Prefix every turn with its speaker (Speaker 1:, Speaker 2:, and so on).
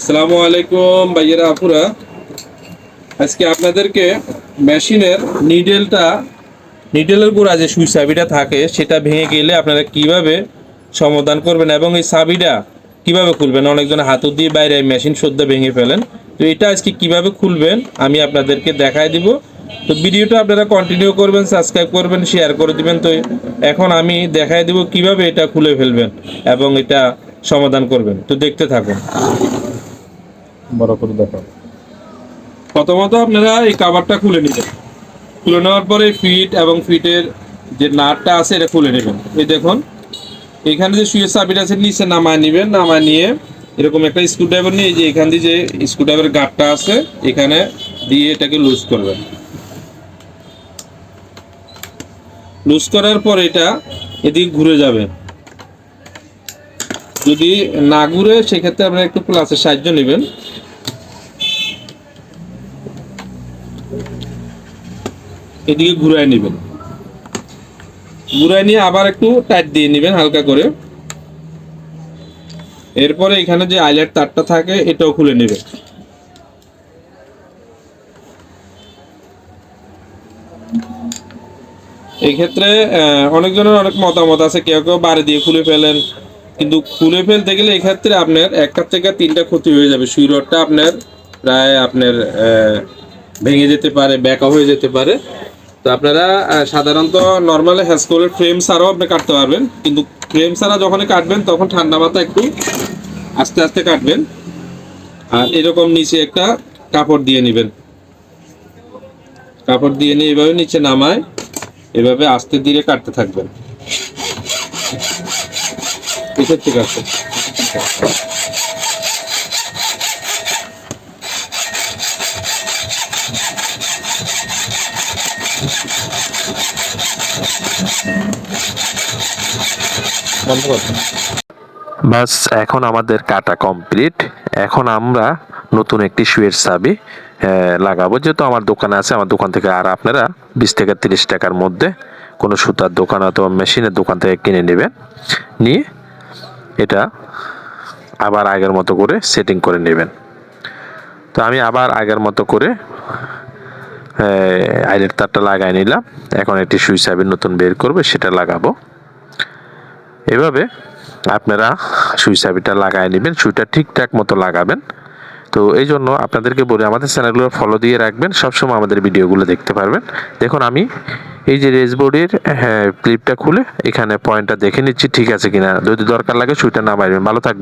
Speaker 1: আসসালামু আলাইকুম ভাইয়েরা, আপুরা। আজকে আপনাদেরকে মেশিনের নিডেলটা নিডেলের গোড়া যে সুই চাবিটা থাকে, সেটা ভেঙে গেলে আপনারা কীভাবে সমাধান করবেন এবং এই চাবিটা কীভাবে খুলবেন? অনেকজন হাতু দিয়ে বাইরে মেশিন সদ্য ভেঙে ফেলেন। তো এটা আজকে কীভাবে খুলবেন, আমি আপনাদেরকে দেখায় দিব। তো ভিডিওটা আপনারা কন্টিনিউ করবেন সাবস্ক্রাইব করবেন শেয়ার করে দিবেন। তো এখন আমি দেখায় দিব কীভাবে এটা খুলে ফেলবেন এবং এটা সমাধান করবেন। তো দেখতে থাকুন। বড় দেখো প্রথমত আপনারা এই কাভারটা খুলে নেবেন। খুলে নেওয়ার পরে ফিট এবং ফিটের যে নাটটা আছে, এটা খুলে নেবেন। এই দেখুন, এখানে যে সুইয়ের চাবিটা আছে, নিচে নামায় নেবেন, নামায় নিয়ে এরকম একটা স্ক্রুড্রাইভার নিয়ে যে এখান দিয়ে যে স্ক্রুড্রাইভারের গাঁটটা আছে, এখানে দিয়ে এটাকে লুজ করবেন। লুজ করার পর এটা এদিকে ঘুরে যাবে। যদি না ঘুরে, সেক্ষেত্রে আপনারা একটু প্লাসের সাহায্য নেবেন। এদিকে ঘুরায় নেবেন। ঘুরায় নিয়ে আবার একটু টাইট দিয়ে নেবেন হালকা করে। এরপরে এখানে যে আইলেট তারটা থাকে, এটাও খুলে নেবেন। এক্ষেত্রে অনেকজনের অনেক মতামত আছে। কেউ কেউ বাড়ি দিয়ে খুলে ফেলেন। কিন্তু খুলে ফেলতে গেলে এক্ষেত্রে ক্ষেত্রে আপনার একটা থেকে তিনটা ক্ষতি হয়ে যাবে। সুই রডটা আপনার প্রায় আপনার ভেঙে যেতে পারে, ব্যাকা হয়ে যেতে পারে। তো আপনারা সাধারণত নর্মালি হ্যাসকোলের ফ্রেম ছাড়াও আপনি কাটতে পারবেন। কিন্তু ফ্রেম ছাড়া যখনই কাটবেন, তখন ঠান্ডা মাথা একটু আস্তে আস্তে কাটবেন। আর এরকম নিচে একটা কাপড় দিয়ে নেবেন। কাপড় দিয়ে নিয়ে এভাবে নিচে নামায়, এভাবে আস্তে ধীরে কাটতে থাকবেন। ঠিক আছে। বন্ধ
Speaker 2: বাস, এখন আমাদের কাটা কমপ্লিট। এখন আমরা নতুন একটি শুয়ের চাবি লাগাবো। যেহেতু আমার দোকানে আছে, আমার দোকান থেকে আর আপনারা বিশ থেকে তিরিশ টাকার মধ্যে কোনো সুতার দোকান অথবা মেশিনের দোকান থেকে কিনে নেবেন। নিয়ে এটা আবার আগের মতো করে সেটিং করে নেবেন। তো আমি আবার আগের মতো করে আইলের তারটা লাগাই নিলাম। এখন একটি সুইচ চাবি নতুন বের করবে, সেটা লাগাবো। এভাবে আপনারা সুইচ চাবিটা লাগাই নেবেন, সুইটা ঠিকঠাক মতো লাগাবেন। তো এই জন্য আপনাদেরকে বলি, আমাদের চ্যানেলগুলো ফলো দিয়ে রাখবেন, সবসময় আমাদের ভিডিওগুলো দেখতে পারবেন। দেখুন, আমি এই যে রেসবোর্ডের হ্যাঁ ক্লিপটা খুলে এখানে পয়েন্টটা দেখে নিচ্ছি, ঠিক আছে কিনা। যদি দরকার লাগে, সুইটা না বাইরে ভালো থাকবেন।